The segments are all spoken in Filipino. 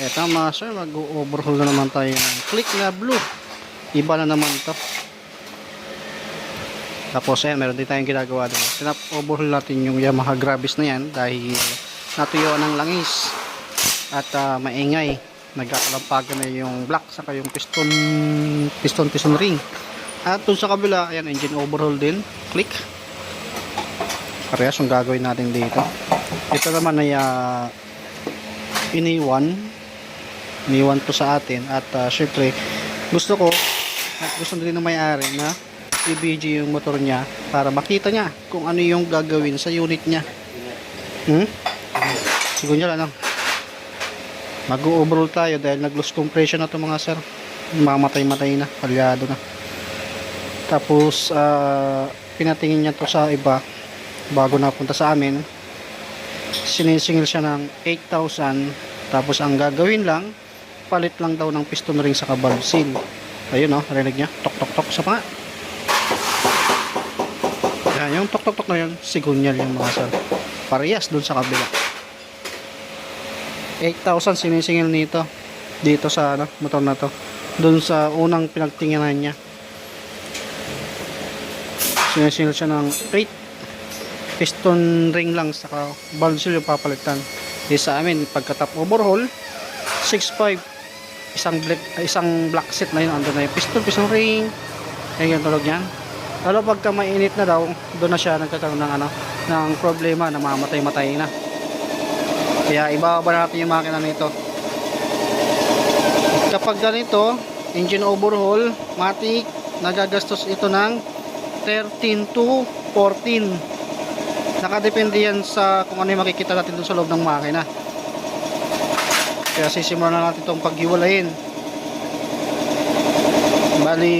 Eto mga sir, mag-overhaul na naman tayo ng click na blue. Iba na naman to. Tapos ayan, meron din tayong ginagawa doon. Sinap-overhaul natin yung Yamaha Gravis na yan dahil natuyuan ng langis at ah, maingay. Nagkakalampagan na yung block saka yung piston piston piston ring. At dun sa kabila, ayan, engine overhaul din. Click. Parehas yung gagawin natin dito. Ito naman ay ah, iniwan iniwan to sa atin at uh, syempre gusto ko at gusto din ng may-ari na i-BG yung motor niya para makita niya kung ano yung gagawin sa unit niya. Hmm? siguro niya ano mag-overall tayo dahil nag-loss compression na to mga sir. Mamatay-matay na palyado na. Tapos uh, pinatingin niya to sa iba bago napunta sa amin. Sinisingil siya ng 8,000 tapos ang gagawin lang palit lang daw ng piston ring sa valve seal. Ayun oh rinig niya. Tok tok tok sa pa nga yan yung tok tok tok na yun sigunyal yung mga sir. Parehas dun sa kabila. 8,000 sinisingil nito. Dito sa ano, motor na to. Dun sa unang pinagtinginan niya. Sinisingil siya ng 8 piston ring lang saka valve seal yung papalitan. Eh sa amin pagka top overhaul 6.5 isang black isang black set na yun andun na yung piston piston ring. Ayun yung tulog yan lalo pagka mainit na daw doon na siya nagkakaroon ng ano ng problema na mamatay matay na. Kaya ibababa natin yung makina nito kapag ganito engine overhaul matic nagagastos ito ng 13 to 14 nakadepende yan sa kung ano yung makikita natin dun sa loob ng makina kaya sisimulan na natin itong paghiwalayin. Bali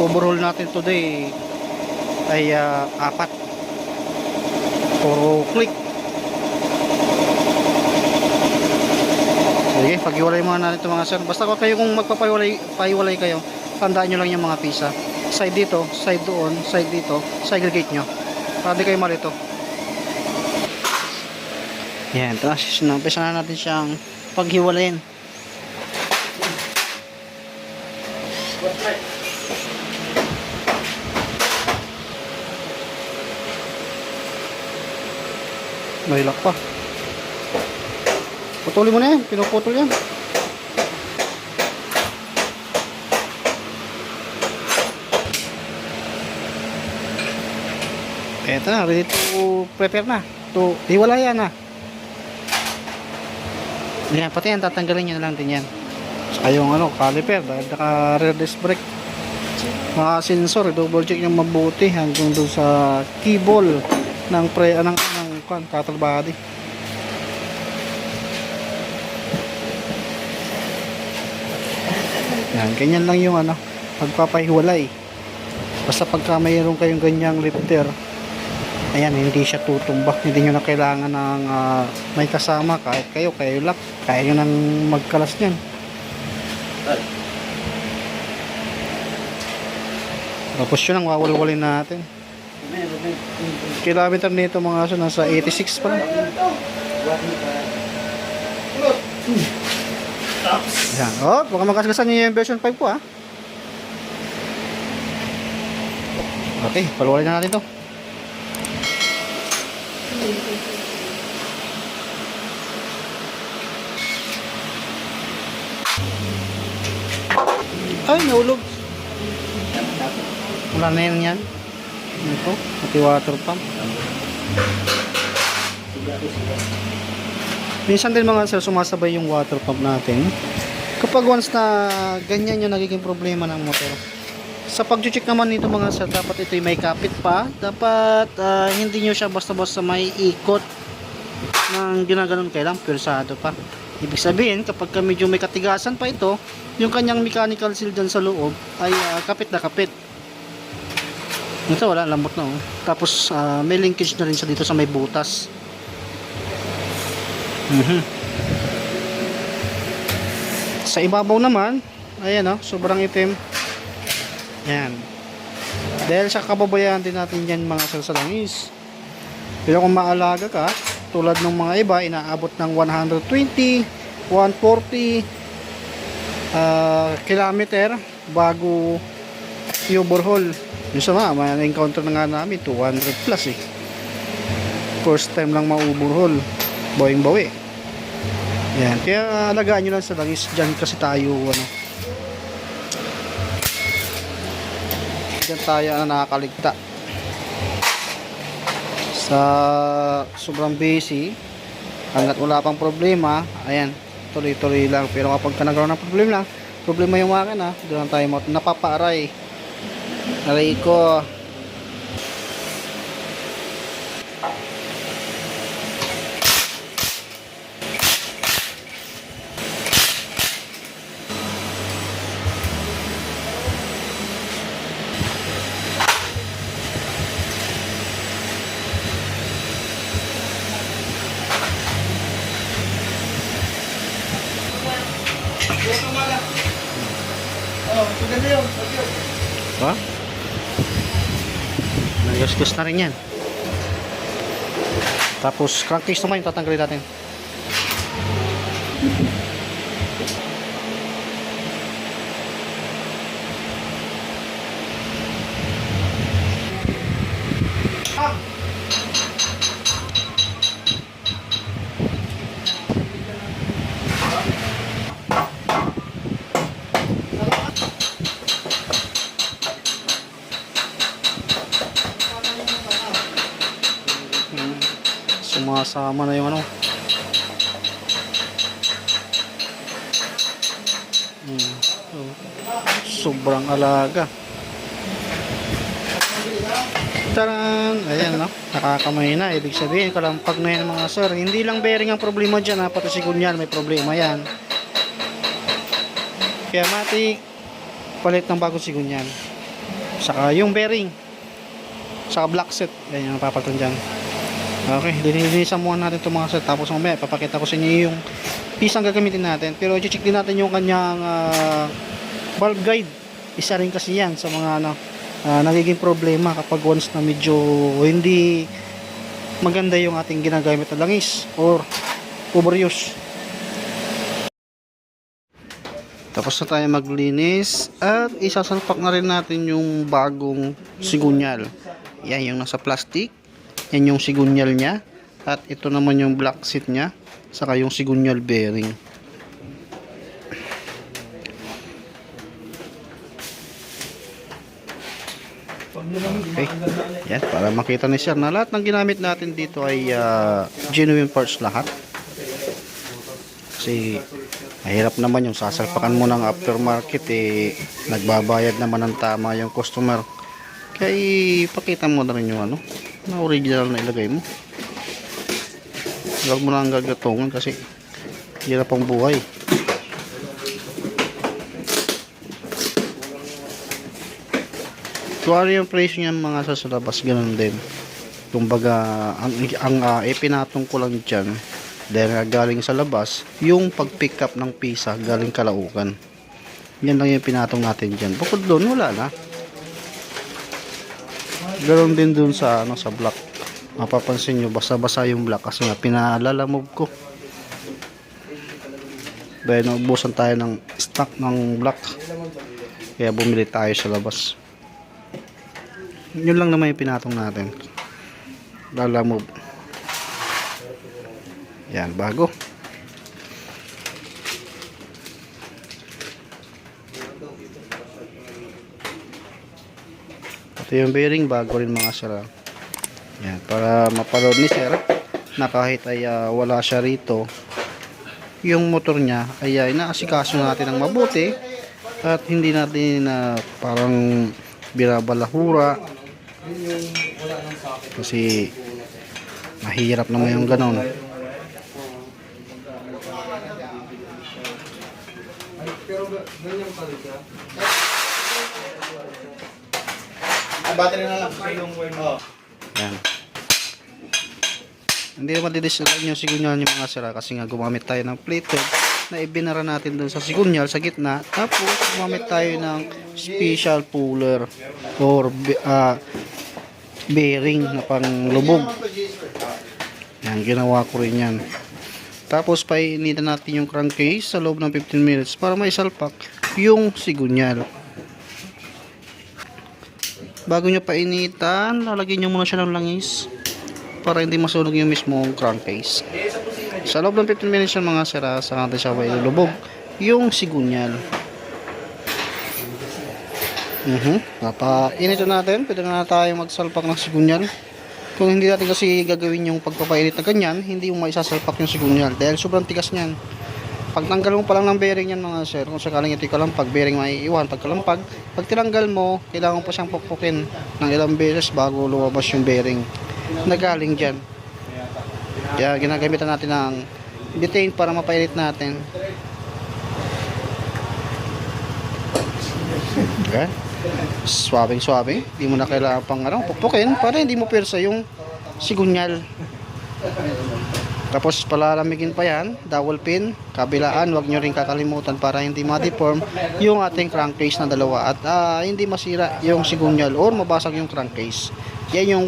overhaul natin today ay ah, apat. Puro click. Sige paghiwalay muna natin ito mga sir. Basta kung kayo kung magpapahiwalay pahiwalay kayo tandaan nyo lang yung mga pisa. Side dito, side doon, side dito segregate nyo. Para di kayo malito yan, tapos umpisa na natin siyang paghiwalayin Mahilak pa. Putulin mo na yan. Pinuputol yan. Eto na. Ready to prepare na. To hiwalayan na. Yan. Pati yan. Tatanggalin nyo na lang din yan. Saka yung ano, caliper. Dahil naka rear disc brake. Mga sensor. Double check yung mabuti. Hanggang doon sa keyboard ng pre ng ng kan throttle body. Yan, ganyan lang yung ano, pagpapahiwalay. Basta pagka mayroon kayong ganyang lifter, ayan, hindi siya tutumba. Hindi nyo na kailangan ng ah, may kasama kahit kayo, kayo lang. Kaya nyo nang magkalas niyan. Tapos yun ang wawalwalin natin. Kilometer nito mga aso nasa 86 pa lang. Yan. Oh, baka makasagasan niyo yung version 5 ko ah. Okay, paluwalin na natin to. Ay, naulog. Wala na yan yan. Ito, pati water pump. Minsan din mga sir, sumasabay yung water pump natin. Kapag once na ganyan yung nagiging problema ng motor. Sa pag-check naman nito mga sir, dapat ito may kapit pa. Dapat ah, hindi nyo siya basta-basta may ikot ng ginaganon kailang pulsado pa. Ibig sabihin, kapag ka medyo may katigasan pa ito, yung kanyang mechanical seal dyan sa loob ay ah, kapit na kapit. Ito wala, lambot na oh. Tapos ah, may linkage na rin siya dito sa may butas. Mhm. Sa ibabaw naman, ayan oh, sobrang itim. Yan. Dahil sa kababayan din natin yan mga salsalangis. Pero kung maalaga ka, tulad ng mga iba, inaabot ng 120, 140 ah, kilometer bago i-overhaul. Yung sama, may encounter na nga namin 200 plus eh. First time lang ma-overhaul. Bawing bawi. Yan. Kaya alagaan nyo lang sa langis. Diyan kasi tayo ano. Diyan tayo na nakakaligta. Sa sobrang busy. Hanggat wala pang problema. Ayan. Tuloy-tuloy lang. Pero kapag ka nagkaroon ng problema. Problema yung makina. Doon lang tayo napapaaray. Aray ko. Nagasgas na rin yan. Tapos crankcase naman yung tatanggalin natin. Sumasama na yung ano. Hmm. So, sobrang alaga. Taran! Ayan, no? Nakakamay na. Ibig sabihin, kalampag na yan mga sir. Hindi lang bearing ang problema dyan, ha? Pati si Gunyan, may problema yan. Kaya matik, palit ng bagong si Gunyan. Saka yung bearing. Saka black set. Yan yung napapalitan dyan. Okay, dinilinisan muna natin itong mga set. Tapos mamaya, papakita ko sa inyo yung pisang gagamitin natin. Pero i-check din natin yung kanyang ah, valve guide. Isa rin kasi yan sa mga ano, ah, nagiging problema kapag once na medyo hindi maganda yung ating ginagamit na langis or overuse. Tapos na tayo maglinis at isasalpak na rin natin yung bagong sigunyal. Yan yung nasa plastic. Yan yung sigunyal niya. At ito naman yung black seat niya. Saka yung sigunyal bearing. Okay. Yan, para makita ni sir na lahat ng ginamit natin dito ay ah, genuine parts lahat. Kasi mahirap naman yung sasalpakan mo ng aftermarket eh nagbabayad naman ng tama yung customer. Kaya ipakita mo na rin yung ano, na original na ilagay mo. Huwag mo lang gagatungan kasi hirap ang buhay. Kung ano yung presyo niyan mga sa labas, ganun din. Kumbaga, ang, ang uh, ipinatong ko lang dyan, dahil galing sa labas, yung pag-pick up ng pisa galing kalaukan. Yan lang yung pinatong natin dyan. Bukod doon, wala na. Ganon din doon sa, ano, sa block. Mapapansin nyo, basa-basa yung block kasi nga pinalalamove ko. Dahil naubusan tayo ng stock ng block. Kaya bumili tayo sa labas. Yun lang naman yung pinatong natin. Lalamove. Yan, bago. Ito yung bearing, bago rin mga sira. Yan, para mapaload ni sir na kahit ay ah, wala siya rito, yung motor niya ay uh, inaasikaso natin ng mabuti at hindi natin na parang binabalahura kasi mahirap naman yung ganon battery na lang. Yung wire mo. yan hindi naman didisalan yung sigunyal yung mga sira kasi nga gumamit tayo ng plated na ibinara natin dun sa sigunyal sa gitna tapos gumamit tayo ng special puller or ah, bearing na pang lubog yan ginawa ko rin yan Tapos painitan natin yung crankcase sa loob ng 15 minutes para may salpak yung sigunyal. Bago nyo painitan, lalagyan nyo muna siya ng langis para hindi masunog yung mismong crankcase. Sa loob ng 15 minutes yung mga sira sa natin siya ilulubog yung sigunyal. Mhm. Napainit na natin. Pwede na tayo magsalpak ng sigunyal. Kung hindi natin kasi gagawin yung pagpapainit na ganyan, hindi mo maisasalpak yung sigunyal dahil sobrang tigas niyan. Pag tanggal mo pa lang ng bearing yan mga sir, kung sakaling ito kalampag, bearing maiiwan. Pag kalampag, pag tinanggal mo, kailangan pa siyang pukpukin ng ilang beses bago lumabas yung bearing na galing dyan. Kaya ginagamitan natin ng butane para mapainit natin. Okay. Swabing. Hindi mo na kailangan pang ano, pukpukin para hindi mo persa yung sigunyal. Tapos palalamigin pa yan, dowel pin, kabilaan, wag nyo rin kakalimutan para hindi ma-deform yung ating crankcase na dalawa at ah, hindi masira yung sigunyal or mabasag yung crankcase. Yan yung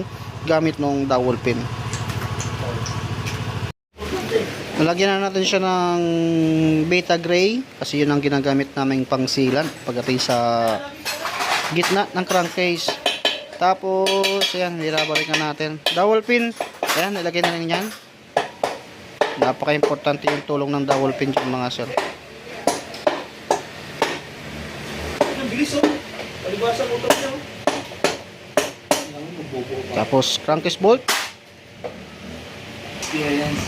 gamit ng dowel pin. Nalagyan na natin siya ng beta gray kasi yun ang ginagamit naming pangsilan pagdating sa gitna ng crankcase. Tapos, ayan, nilabalikan natin. Dowel pin, ayan, nilagay na rin yan. Napaka-importante yung tulong ng dowel pin dyan mga sir. Ang bilis oh. Palibasa mo ito. Tapos, crankcase bolt. Experience.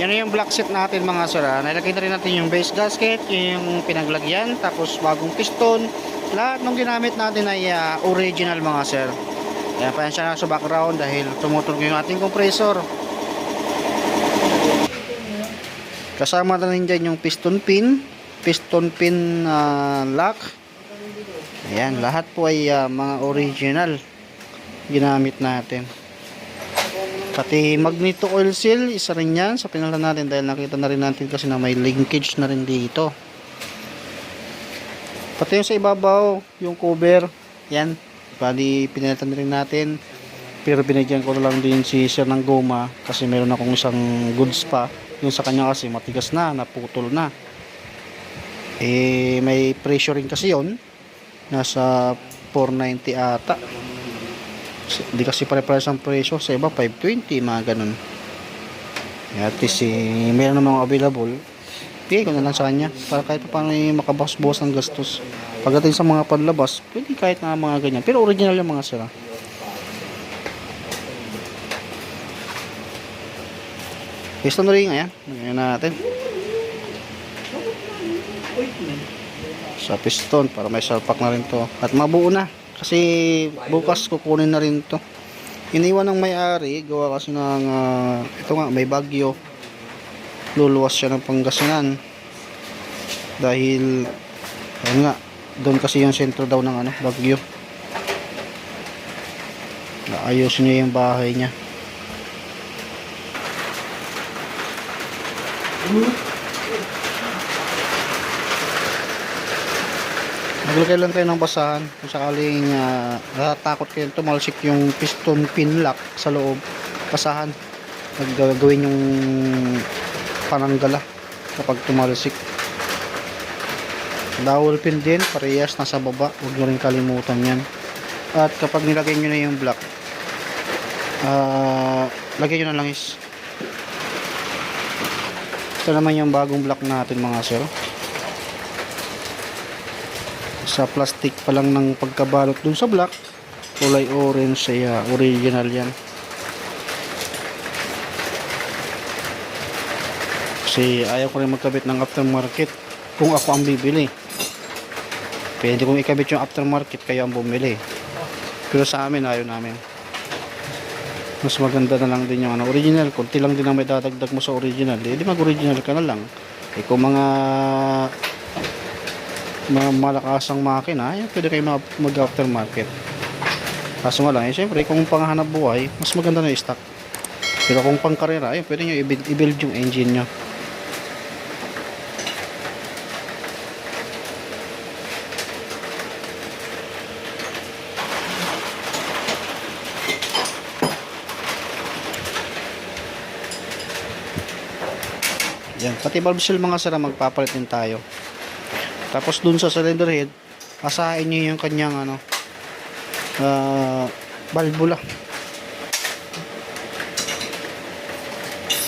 Yan na yung black set natin mga sir. ah. Nilagay na rin natin yung base gasket, yung pinaglagyan, tapos bagong piston. Lahat ng ginamit natin ay ah, original mga sir. Kaya pa yan siya sa background dahil tumutulog yung ating compressor. Kasama na rin dyan yung piston pin, piston pin ah, lock. Ayan, lahat po ay ah, mga original ginamit natin. Pati magneto oil seal, isa rin yan sa pinala natin dahil nakita na rin natin kasi na may linkage na rin dito. Pati yung sa ibabaw, yung cover, yan. Bali, pinalitan na rin natin. Pero binigyan ko lang din si sir ng goma kasi meron akong isang goods pa. Yung sa kanya kasi matigas na, naputol na. Eh, may pressure rin kasi yon Nasa 490 ata. Hindi kasi pare-pares ang presyo. Sa iba, 520, mga ganun. At least, eh, meron ng mga available. Bigay ko na lang sa kanya. Para kahit pa paano eh, makabas-bos ng gastos. Pagdating sa mga panlabas, pwede kahit na mga ganyan. Pero original yung mga sira. Piston ring, ayan. Ngayon natin. Sa piston, para may salpak na rin to. At mabuo na. Kasi bukas kukunin na rin to. Iniwan ng may-ari, gawa kasi ng, ah, ito nga, may bagyo. Luluwas siya ng Pangasinan. Dahil, ayun nga, doon kasi yung sentro daw ng ano, bagyo. Naayusin niya yung bahay niya. Maglagay lang tayo ng basahan kung sakaling uh, natatakot kayo tumalsik yung piston pin lock sa loob. Basahan. Naggagawin yung pananggala kapag tumalsik. Dowel pin din, parehas nasa baba. Huwag nyo rin kalimutan yan. At kapag nilagay nyo na yung block, ah lagay nyo na langis. Ito naman yung bagong block natin mga sir sa plastic pa lang ng pagkabalot dun sa black kulay orange uh, original yan kasi ayaw ko rin magkabit ng aftermarket kung ako ang bibili pwede kong ikabit yung aftermarket kayo ang bumili pero sa amin ayaw namin mas maganda na lang din yung ano, original kunti lang din ang may dadagdag mo sa original eh, di mag original ka na lang eh kung mga mga malakasang makina, yan, pwede kayo mag- mag-aftermarket. Kaso nga lang, eh, syempre, kung panghanap buhay, mas maganda na yung stock. Pero kung pang karera, ayun, pwede nyo i-build yung engine nyo. Pati valve seal mga sir, magpapalit din tayo. Tapos dun sa cylinder head, asahin nyo yung kanyang ano, ah, valvula.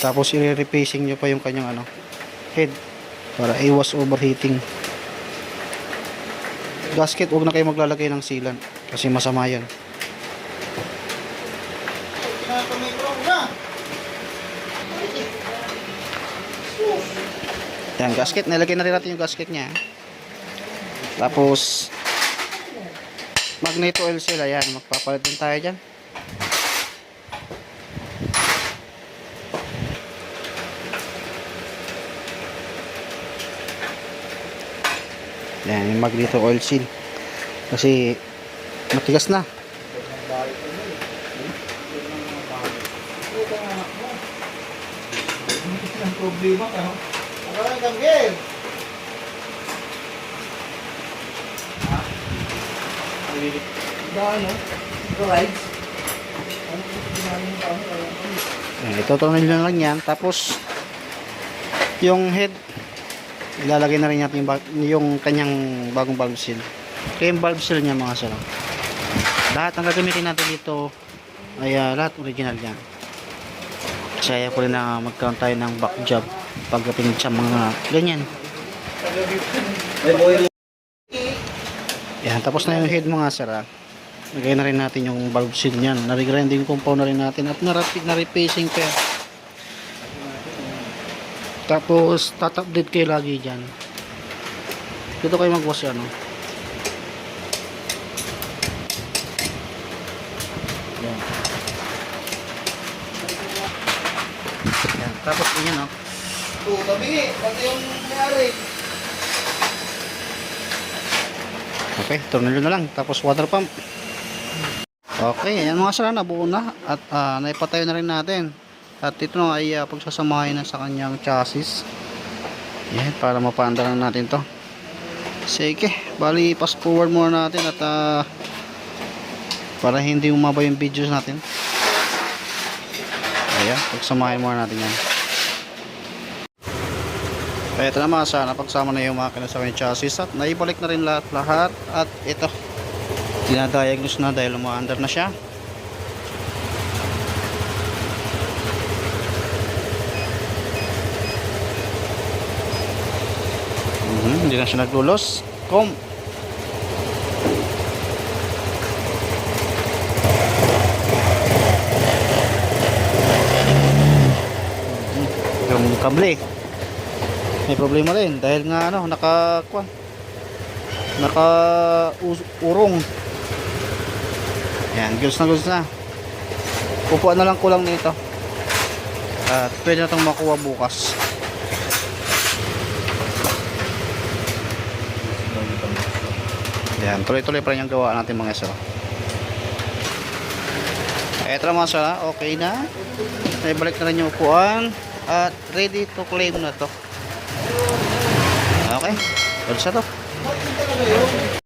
Tapos i-repacing nyo pa yung kanyang ano, head para iwas overheating. Gasket, huwag na kayo maglalagay ng sealant kasi masama yan. Yan, gasket. Nilagay na rin natin yung gasket niya. Tapos, magneto oil sila. Yan, magpapalit din tayo dyan. Yan, yung magneto oil seal. Kasi, matigas na. Problema ka, no? Kanggil. Daan, no? Rides. Yan, itutunan nyo lang yan. Tapos, yung head, ilalagay na rin natin yung, yung kanyang bagong valve seal. Kaya yung valve seal niya mga sir. Lahat ang gagamitin natin dito ay ah, lahat original yan. Kasi ayaw ko rin na magkaroon tayo ng back job pagdating sa mga ganyan. Yan, tapos na yung head mga sir. ah. Lagay na rin natin yung valve seal niyan. Nare-grinding compound na rin natin at na-repacing pa. Tapos, tatupdate kayo lagi dyan. Dito kayo mag-wash ano. Yan. Tapos, yun oh. Oo, tabingi. Pati yung mayari. Okay, tornilyo na lang. Tapos water pump. Okay, ayan mga sara, nabuo na. At ah, naipatayo na rin natin. At ito na ay ah, pagsasamahin na sa kanyang chassis. Yan, para mapaandar na natin to. Sige, bali fast forward muna natin at ah, para hindi umaba yung videos natin. Ayan, pagsamahin muna natin yan. Kaya ito na mga sana pagsama na yung makina sa kanyang chassis at naibalik na rin lahat, lahat. At ito dinadiagnose na dahil umaandar na siya. Mhm, hindi na siya naglulos. Kom. Mhm, yung kable may problema rin dahil nga ano naka kwan naka urong. Yan goods na goods na. Pupuan na lang kulang nito. At pwede na itong makuha bukas. Yan tuloy tuloy pa rin yung gawa natin mga sir. Eto mga sir okay na. Naibalik na rin yung upuan at ready to claim na to goods na to?